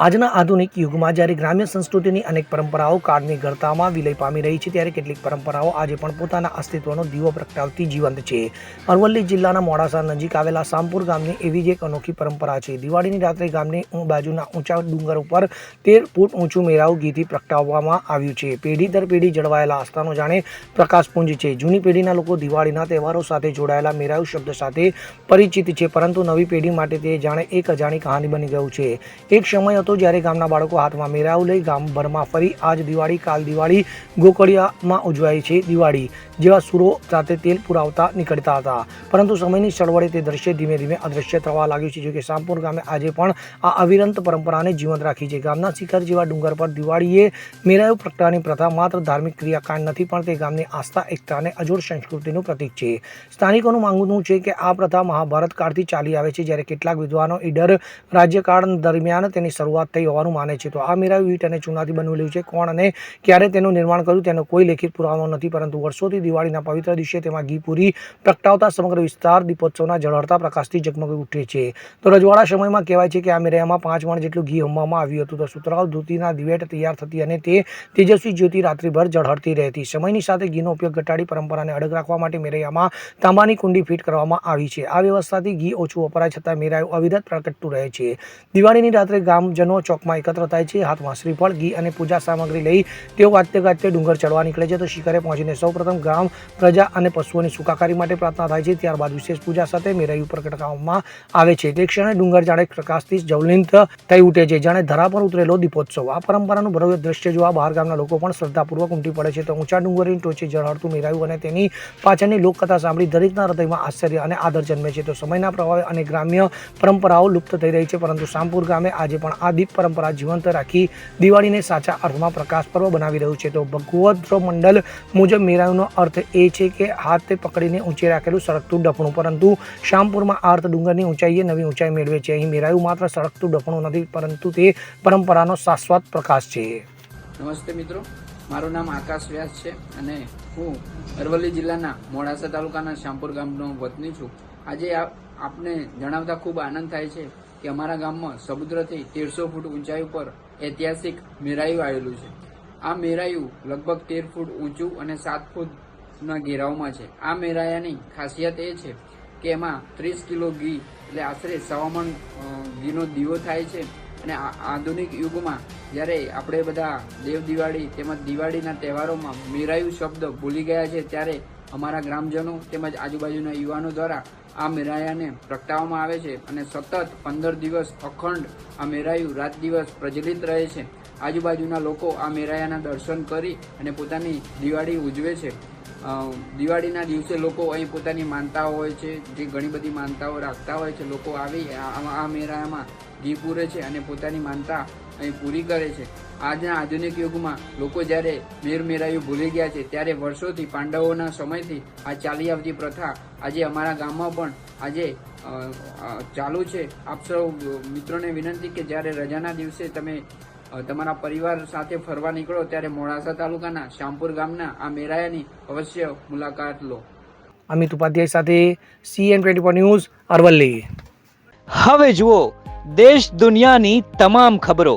આજના આધુનિક યુગમાં જ્યારે ગ્રામ્ય સંસ્કૃતિની અનેક પરંપરાઓ કાળની ગળતામાં વિલય પામી રહી છે, ત્યારે કેટલીક પરંપરાઓ આજે પણ પોતાના અસ્તિત્વનો દીવો પ્રગટાવતી જીવંત છે. અરવલ્લી જિલ્લાના મોડાસા નજીક આવેલા સામપુર ગામની એવી જ એક અનોખી પરંપરા છે. દિવાળીની રાત્રે ગામની બાજુના ઊંચા ડુંગર ઉપર તેર ફૂટ ઊંચું મેરાવ ગીધી પ્રગટાવવામાં આવ્યું છે. પેઢી દર પેઢી જળવાયેલા આસ્થાનો જાણે પ્રકાશપુંજ છે. જૂની પેઢીના લોકો દિવાળીના તહેવારો સાથે જોડાયેલા મેરાવ શબ્દ સાથે પરિચિત છે, પરંતુ નવી પેઢી માટે તે જાણે એક અજાણી કહાની બની ગયું છે. એક સમય હતો જ્યારે ગામના બાળકો હાથમાં મેરાવ લઈ ગામભરમાં ફરી આજ દિવાળી, કાલ દિવાળી ગોકળિયામાં ઉજવાય છે દિવાળી, જેવા સુરો સાથે તેલ પુરાવતા નીકળતા હતા. પરંતુ સમયની ચળવળે તે દ્રશ્ય ધીમે ધીમે અદૃશ્ય થવા લાગ્યું છે જોકે સામપુર ગામે આજે પણ આ અવિરંત પરંપરાને જીવંત રાખી છે. ગામના શિખર જેવા ડુંગર પર દિવાળીએ મેરાવ પ્રગટાવવાની પ્રથા માત્ર ધાર્મિક ક્રિયાકાંડ નથી, પણ તે ગામની આસ્થા, એકતા અને અજોડ સંસ્કૃતિનું પ્રતીક છે. સ્થાનિકોનું માંગવું છે કે આ પ્રથા મહાભારત કાળથી ચાલી આવે છે, જ્યારે કેટલાક વિદ્વાનો ઈડર રાજ્યકાળ દરમિયાન તેની શરૂઆત થઈ હોવાનું માને છે. તો આ મેરાવ ઈટ અને ચૂનાથી બનેલું છે. કોણ અને ક્યારે તેનું નિર્માણ કર્યું તેનો કોઈ લેખિત પુરાવો નથી. પરંતુ વર્ષોથી દિવાળીના પવિત્ર દિવસે તેમાં ઘી પૂરી પ્રગટાવતા સમગ્ર વિસ્તાર દીપોત્સવના ઝળહળતા પ્રકાશથી ઝગમગી ઉઠે છે. તો રજવાડા સમયમાં કહેવાય છે કે આ મેરામાં પાંચ મણ જેટલું ઘી હોમવામાં આવ્યું હતું. તો સુતરાવ ધોતીના દિવેટ તૈયાર થતી અને તે તેજસ્વી જ્યોતિ રાત્રિભર ઝળહળતી રહેતી. સમયની સાથે ઘીનો ઉપયોગ ઘટાડી પરંપરાને અડગ રાખવા માટે મેરૈયામાં તાંબાની કુંડી ફિટ કરવામાં આવી છે. આ વ્યવસ્થાથી ઘી ઓછું વપરાય છતાં મેરાયું અવિરત પ્રગટતું રહે છે. દિવાળીની રાત્રે ગામજનો ચોકમાં એકત્ર થાય છે. હાથમાં શ્રીફળ, ઘી અને પૂજા સામગ્રી લઈ તેઓ ગાજતે ગાજતે ડુંગર ચડવા નીકળે છે. તો શિખરે પહોંચીને સૌપ્રથમ ગામ, પ્રજા અને પશુઓની સુખાકારી માટે પ્રાર્થના થાય છે. ત્યારબાદ વિશેષ પૂજા સાથે મેરાયું પ્રગટાવવામાં આવે છે. તે ક્ષણે ડુંગર જાણે પ્રકાશથી જવલિંત થઈ ઉઠે છે. જાણે ધરા પર ઉતરેલો દીપોત્સવ. આ પરંપરાનું ભવ્ય દ્રશ્ય જોવા બહાર ગામના લોકો પણ શ્રદ્ધાપૂર્વક ઉમટી પડે છે. તો ઊંચા ડુંગરની ટોચે ઝળહળતું મેરાયું અને તેની પાછળની લોકકથા સાંભળી દરેકના હૃદયમાં આશ્ચર્ય અને આદર જન્મે છે. તો સમયના પ્રભાવે અને ગ્રામ્ય પરંપરાઓ લુપ્ત થઈ રહી છે. પરંતુ શામપુર ગામે આજે પણ આ દીપ પરંપરા જીવંત રાખી દિવાળીને સાચા અર્થમાં પ્રકાશ પર્વ બનાવી રહ્યું છે. તો ભગવદ્ર મંડળ મુજબ મેરાયુનો અર્થ એ છે કે હાથે પકડીને ઊંચે રાખેલું સળગતું ડફણું. પરંતુ શામપુરમાં આ અર્થ ડુંગરની ઊંચાઈએ નવી ઊંચાઈ મેળવે છે. અહીં મેરાયુ માત્ર સળગતું ડફણું નથી, પરંતુ તે પરંપરાનો શાશ્વત પ્રકાશ છે. નમસ્તે મિત્રો. મારું નામ આકાશ વ્યાસ છે અને હું અરવલ્લી જિલ્લાના મોડાસા તાલુકાના શ્યામપુર ગામનો વતની છું. આજે આપ- આપને જણાવતા ખૂબ આનંદ થાય છે કે અમારા ગામમાં સમુદ્રથી તેરસો ફૂટ ઊંચાઈ ઉપર ઐતિહાસિક મેરાયું આવેલું છે. આ મેરાયું લગભગ તેર ફૂટ ઊંચું અને સાત ફૂટના ઘેરાવમાં છે. આ મેરાયાની ખાસિયત એ છે કે એમાં ત્રીસ કિલો ઘી એટલે આશરે સવામણ ઘીનો દીવો થાય છે અને આધુનિક યુગમાં જ્યારે આપણે બધા દેવ દિવાળી તેમજ દિવાળીના તહેવારોમાં મેરાયું શબ્દ ભૂલી ગયા છે ત્યારે અમારા ગ્રામજનો તેમજ આજુબાજુના યુવાનો દ્વારા આ મેરાયાને પ્રગટાવવામાં આવે છે અને સતત પંદર દિવસ અખંડ આ મેરાયું રાત દિવસ પ્રજ્વલિત રહે છે. આજુબાજુના લોકો આ મેરાયાના દર્શન કરી અને પોતાની દિવાળી ઉજવે છે. દિવાળીના દિવસે લોકો અહીં પોતાની માનતાઓ હોય છે, જે ઘણી બધી માનતાઓ રાખતા હોય છે. લોકો આવી આ મેરાયામાં ઘી પૂરે છે અને પોતાની માનતા અહીં પૂરી કરે છે. આજના આધુનિક યુગમાં લોકો જ્યારે મેર મેરાયું ભૂલી ગયા છે ત્યારે વર્ષોથી પાંડવોના સમયથી આ ચાલી આવતી પ્રથા આજે અમારા ગામમાં પણ આજે ચાલુ છે. આપ સૌ મિત્રોને વિનંતી કે જ્યારે રજાના દિવસે તમે તમારા પરિવાર સાથે ફરવા નીકળો ત્યારે મોડાસા તાલુકાના શ્યામપુર ગામના આ મેરાયાની અવશ્ય મુલાકાત લો. અમિત ઉપાધ્યાય સાથે સીએન ટ્વેન્ટી ન્યૂઝ અરવલ્લી. હવે જુઓ દેશ દુનિયાની તમામ ખબરો.